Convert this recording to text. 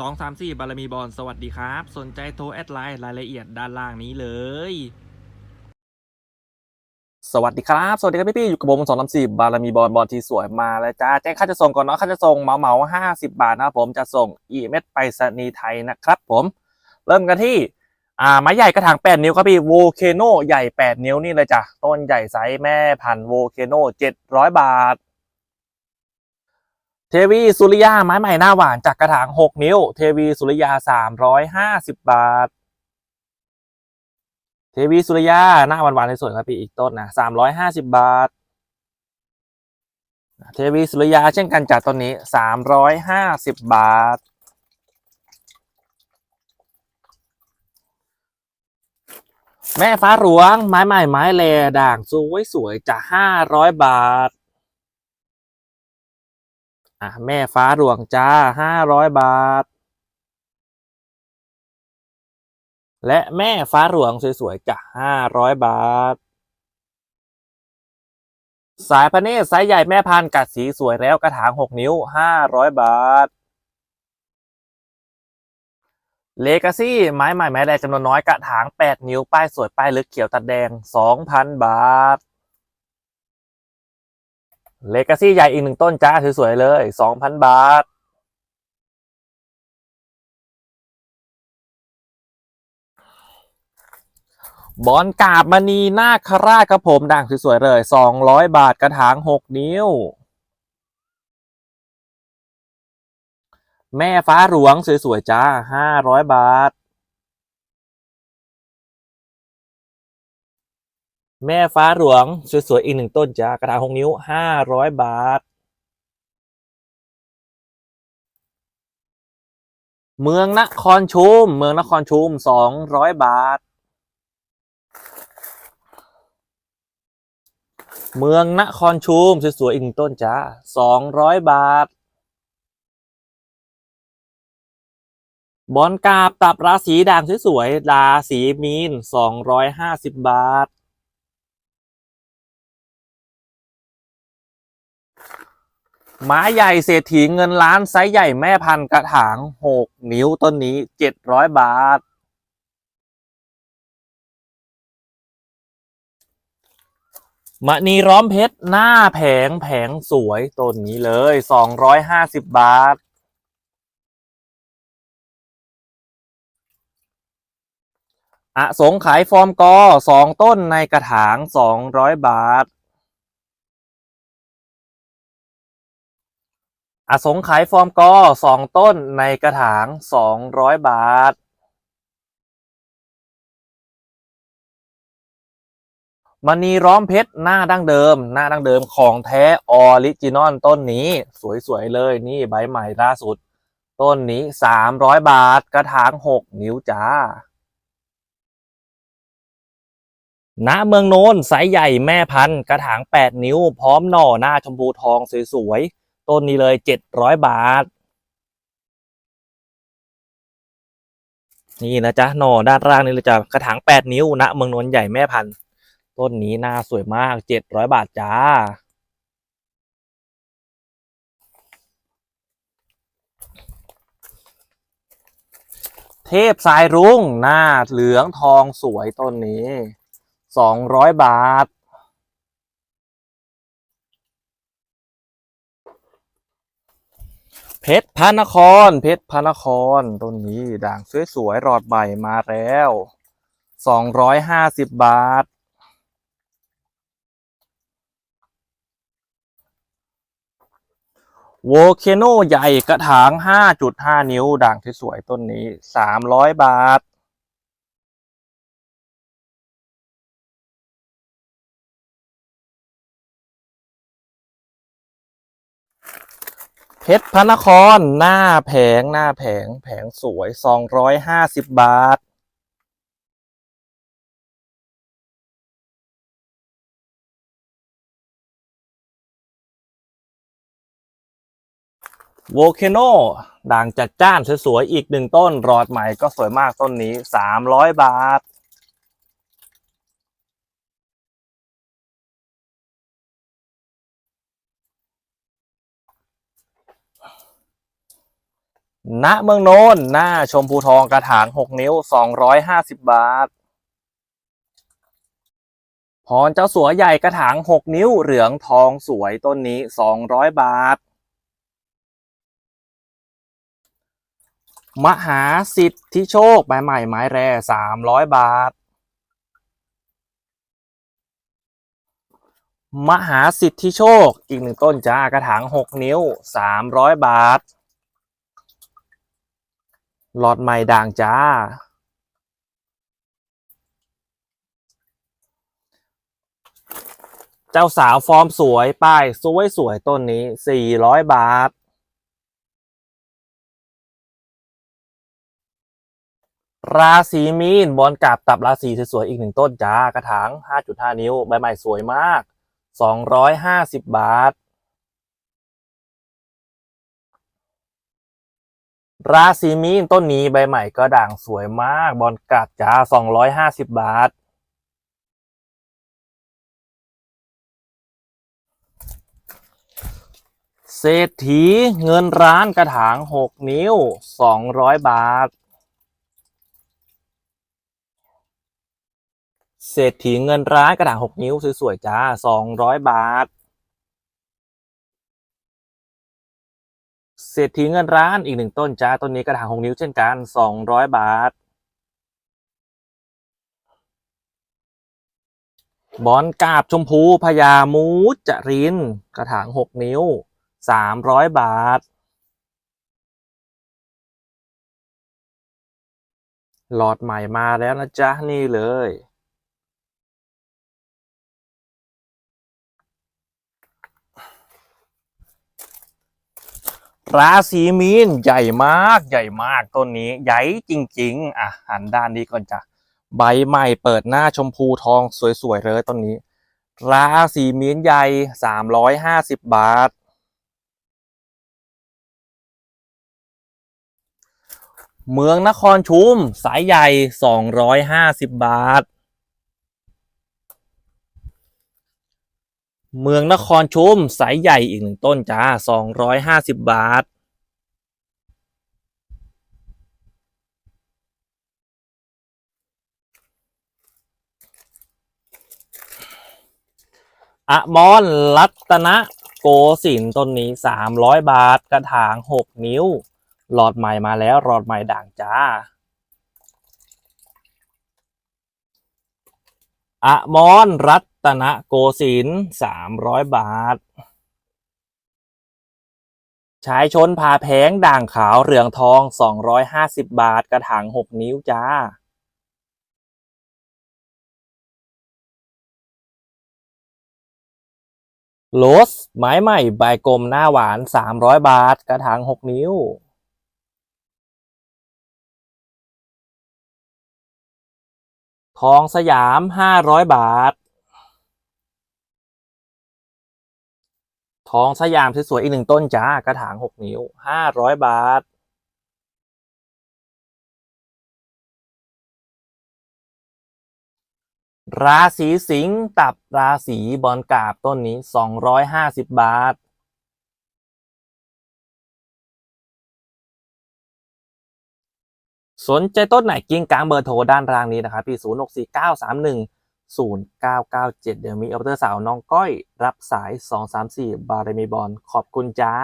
2 3 4 บารมีบอลสวัสดีครับ สนใจโทรแอดไลน์รายละเอียดด้านล่างนี้เลย สวัสดีครับ สวัสดีครับพี่พี่ๆอยู่กับผมสองสามสี่บารมีบอลบอลที่สวยมาแล้วจ้าแจ้งค่าจะส่งก่อนเนาะค่าจะส่งเหมาเหมาห้าสิบาทนะครับผมจะส่งอีเมลไปรษณีไทยนะครับผมเริ่มกันที่อ่าไม้ใหญ่กระถาง 8 นิ้วครับพี่โวเคโนใหญ่ 8 นิ้วนี่เลยจ้ะต้นใหญ่ไซส์แม่พันธุ์โวเคโน700 บาท เทวีสุริยาไม้ใหม่หน้าหวานจากกระถาง 6 นิ้ว เทวีสุริยา 350 บาท เทวีสุริยาหน้าหวานๆในสวยครับพี่อีกต้นนะ 350 บาท เทวีสุริยาเช่นกันจากต้นนี้ 350 บาท แม่ฟ้าหลวงไม้ใหม่ไม้แลด่างสวยสวยๆจะห้าร้อยบาท อะแม่ฟ้าหลวงจ้าห้าร้อยบาท และแม่ฟ้าหลวงสวยๆจะห้าร้อยบาท สายพระเนตรไซส์ใหญ่แม่พันกัดสีสวยแล้วกระถางหกนิ้วห้าร้อยบาทเลกาซี่ไม้ใหม่ไม้แรงจำนวนน้อยกระถาง 8 นิ้ว ป้ายสวย ป้ายลึกเขียวตัดแดง 2,000 บาท เลกาซี่ใหญ่อีกหนึ่งต้นจ้าสวยๆเลย2,000บาท บอลกาบมณีนาคราชครับผมด่างสวยๆเลย200บาทกระถาง6นิ้ว แม่ฟ้าหลวงสวยๆจ้าห้าร้อยบาท แม่ฟ้าหลวง สวยๆ อีกหนึ่งต้นจ้ากระถางหกนิ้วห้าร้อยบาท เมืองนครชุม เมืองนครชุมสองร้อยบาท เมืองนครชุมสวยๆอีกหนึ่งต้นจ้าสองร้อยบาท บอลกาบตับราศีด่างสวยๆราศีมีนสองร้อยห้าสิบบาท ม้ใหญ่เศรษฐีเงินล้านไซส์ใหญ่แม่พันธุ์กระถางหกนิ้วต้นนี้เจ็ดร้อยบาท มณีร้อมเพชรหน้าแผงแผงสวยต้นนี้เลยสองร้อยห้าสิบบาท อสงขายฟอร์มกอสองต้นในกระถางสองร้อยบาท อสงขายฟอร์มกอสองต้นในกระถางสองร้อยบาท มณีร้อมเพชรหน้าดั้งเดิม หน้าดั้งเดิมของแท้ออริจินอลต้นนี้ สวยๆ เลยนี่ใบใหม่ล่าสุด ต้นนี้สามร้อยบาท กระถางหกนิ้วจ้าณเมืองโน้นไซใหญ่แม่พันธุ์กระถาง 8 นิ้ว พร้อมหน่อหน้าชมพูทองสวยๆ ต้นนี้เลย700บาท นี่นะจ๊ะหน่อด้านล่างนี่เลยจ้ะกระถาง8นิ้วณเมืองโน้นใหญ่แม่พันธุ์ต้นนี้หน้าสวยมาก700บาทจ้าเทพสายรุ้งหน้าเหลืองทองสวยต้นนี้สองร้อยบาท เพ ชรพระนคร เพชรพระนครต้นนี้ด่างสวยๆหลอดใหม่มาแล้วสองร้อยห้าสิบบาท โวเคโนใหญ่กระถาง5.5นิ้ว ด่างสวยๆต้นนี้300บาท เพชรพระนครหน้าแผงหน้าแผงแผงสวย250บบาท โวเคโนด่างจัดจ้านสวยๆอีกหนึ่งต้นรอดใหม่ก็สวยมากต้นนี้300บาท ณเมืองโนนหน้าชมพูทองกระถาง6นิ้ว250บาท พรเจ้าสัวใหญ่กระถาง6นิ้วเหลืองทองสวยต้นนี้200บาท มหาสิทธิโชคใบใหม่ไม้แร่300บาท มหาสิทธิโชคอีกหนึ่งต้นจ้ากระถาง6นิ้ว300บาท หลอดใหม่ด่างจ้า เจ้าสาวฟอร์มสวยป้ายสวยสวยต้นนี้400บาท ราศีมีนบอลกับตับราศีสวยๆอีกหนึ่งต้นจ้ากระถาง 5.5 นิ้ว ใบใหม่สวยมาก 250 บาท ราศีมีนต้นนี้ใบใหม่ก็ด่างสวยมาก บอลกัดจ้า250บบาท เศรษฐีเงินร้านกระถาง6นิ้ว200บาท เศรษฐีเงินร้านกระถาง6นิ้วสวยๆจ้า200บาท เศรษฐีเงินร้านอีกหนึ่งต้นจ้าต้นนี้กระถาง6นิ้วเช่นกัน200บาท บอนกาบชมพูพญามูจริน กระถาง6นิ้ว300บาท หลอดใหม่มาแล้วนะจ๊ะ นี่เลย ราศีมีนใหญ่มากใหญ่มากต้นนี้ใหญ่จริง ๆ อะหันด้านนี้ก่อนจ้ะใบใหม่เปิดหน้าชมพูทองสวยๆเลยต้นนี้ ราศีมีนใหญ่350บาท เมืองนครชุมสายใหญ่250บาท เมืองนครชุมสายใหญ่อีกหนึ่งต้นจ้า250บบาท อมรรัตนโกสินต้นนี้300บาท กระถาง6นิ้ว หลอดใหม่มาแล้วหลอดใหม่ด่างจ้า อมรรัตนโกสินทร์300บาท ชายชนพาแพงด่างขาวเหลืองทอง250บบาท กระถาง6นิ้วจ้าโรสไม้ใหม่ใบกลมหน้าหวาน300บาท กระถาง6นิ้ว ทองสยาม500บาท ทองสยามสวยๆอีกหนึ่งต้นจ้ากระถาง6นิ้ว500บาท ราศีสิงห์ตับราศีบอลกาบต้นนี้250บาท สนใจต้นไหนกิ้งกลางเบอร์โทรด้านล่างนี้นะครับพี่0 6 4 9 3 1 0 9 9 7เดี๋ยวมีออเดอร์สาวน้องก้อย รับสาย2 3 4บารมีบอลขอบคุณจ้า